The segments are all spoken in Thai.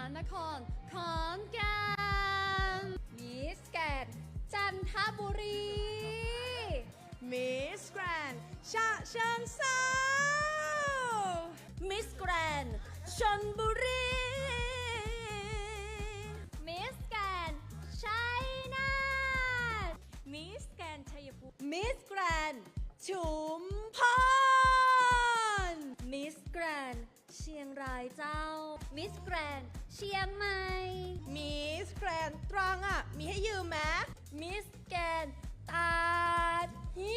านครขอนแก่นมิสแกนจันทบุรี มิสแกรนชะเชิงเซามิสแกรนชนบุรี มิสแกรนชัยนาทมิสแกรนชัยภูมิ มิสแกรนชุมพร มิสแกรนเชียงรายเจ้า มิสแกรน เชียงใหม่มิสแกรนตรังอะ มีให้ยืมไหมมิสแกรนตาดฮิ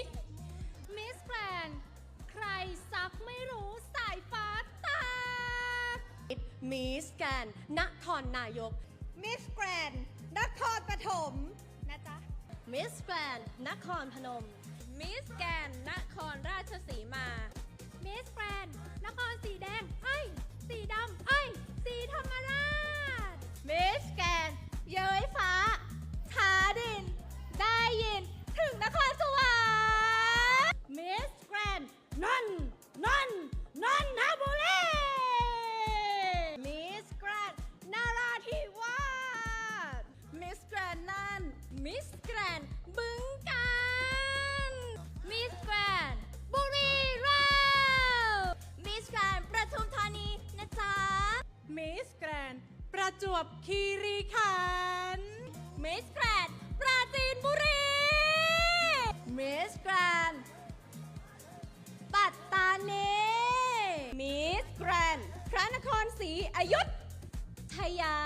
มิสแกรนใครซักไม่รู้สายฟ้าตาดมิสแกรนนครนายก มิสแกรนนครปฐมนะจ๊ะมิสแกรนนครพนม มิสแกรนนครราชสีมา มิสแกรนนครสีแดงเอ้ย สีดำเอ้ย สีธรรมราชมิส วบคีรีขันธ์มิสแกรนปราจีนบุรีมิสแกรนปัตตานีมิสแกรนพระนครศรีอยุธทยา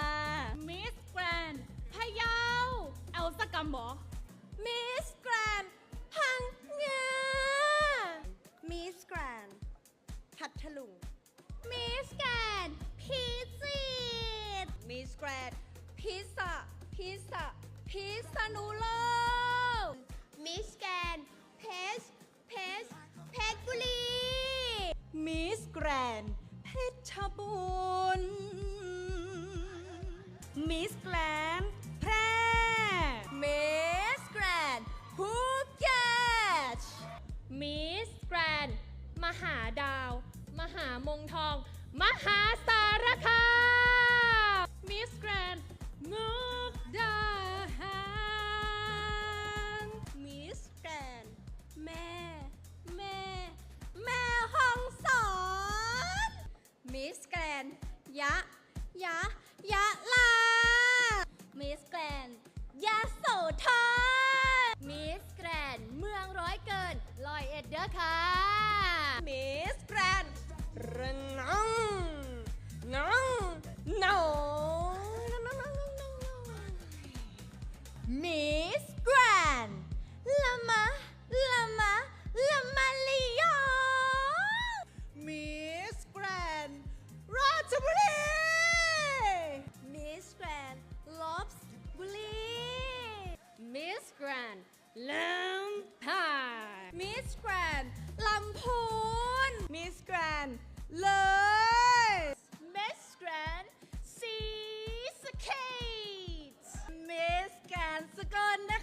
มิสแกรนพะเยาเอลสกัมบอมิส กรนพิซซ่าพิซซ่าพิษณุโลกมิสแกนเพชรเพชรเพชรบุรี มิสแกรนเพชรบูรณ์มิสแกรนแพร่มิสแกรนภูเก็ตมิสแกรนมหาดาว มหามงทอง มหาสารคามมิ สแกรนงกดาหารมิสแกรนแม่ แม่ แม่ห้องสอนมิสแกรนยะ ยะ ยะลามิสแกรนยะโสธรมิสแกรนเมืองร้อยเกินลอยเอ็ดเด้อค่ะ นเลยมิสแกรนสีสะเกตมิสแกรนสกลน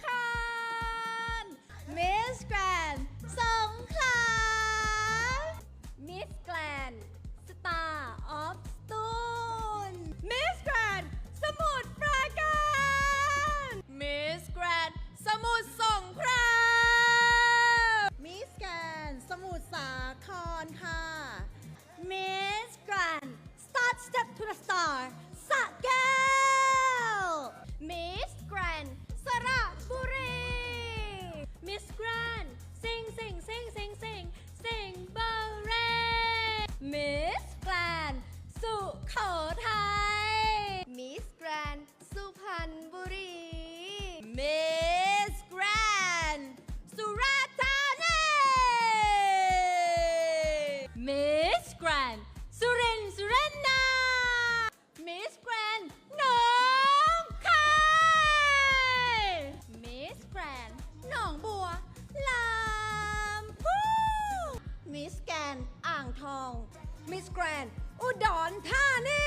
คร มิสแกรนสุราษฎร์ธานีมิสแกรนสุรินทร์สุรินทร์นามิสแกรนหนองคายมิสแกรนหนองบัวลำพูมิสแกรนอ่างทองมิสแกรนอุดรธานี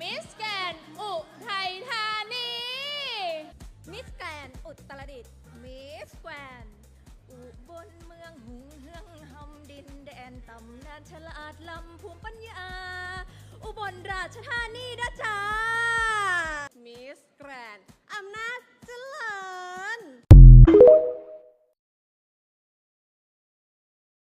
มิสแกรนอุทัยธานีมิสแกร นอุตรดิตถ์มิสแกรนอุบลเมืองหุงเฮืองหำดินแดนตำนานฉลาดลำภูมิปัญญา อุบลราชธานีนะจ๊ะ